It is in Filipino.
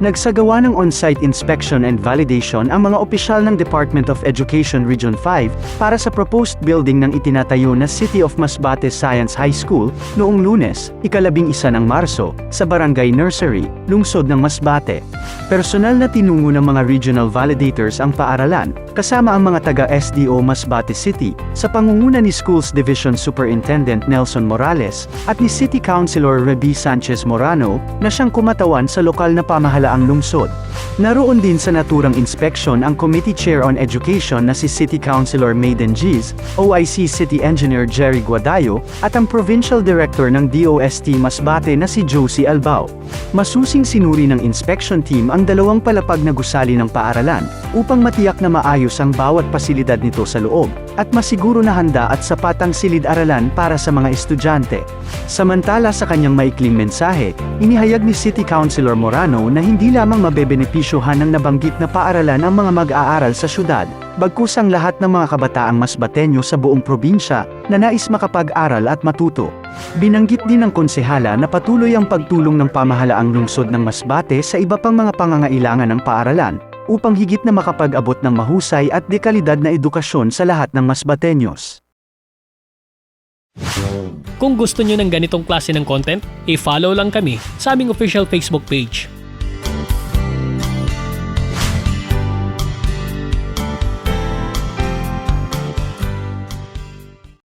Nagsagawa ng on-site inspection and validation ang mga opisyal ng Department of Education Region 5 para sa proposed building ng itinatayo na City of Masbate Science High School noong lunes, ikalabing isa ng Marso, sa Barangay Nursery, lungsod ng Masbate. Personal na tinungo ng mga regional validators ang paaralan, kasama ang mga taga-SDO Masbate City, sa pangunguna ni Schools Division Superintendent Nelson Morales, at ni City Councilor Reby Sanchez Morano, na siyang kumatawan sa lokal na pamahalaang lungsod. Naroon din sa naturang inspection ang Committee Chair on Education na si City Councilor Maiden Giz, OIC City Engineer Jerry Guadayo, at ang Provincial Director ng DOST Masbate na si Josie Albao. Masusing sinuri ng inspection team ang dalawang palapag na gusali ng paaralan, upang matiyak na maayos ang bawat pasilidad nito sa loob, at masiguro na handa at sapat ang silid-aralan para sa mga estudyante. Samantala sa kanyang maikling mensahe, inihayag ni City Councilor Morano na hindi lamang mabebenepisyohan ng nabanggit na paaralan ang mga mag-aaral sa syudad, bagkus ang lahat ng mga kabataang masbatenyo sa buong probinsya na nais makapag-aral at matuto. Binanggit din ng konsehala na patuloy ang pagtulong ng pamahalaang lungsod ng Masbate sa iba pang mga pangangailangan ng paaralan, upang higit na makapag-abot ng mahusay at dekalidad na edukasyon sa lahat ng Masbatenyos. Kung gusto nyo ng ganitong klase ng content, i-follow lang kami sa aming official Facebook page.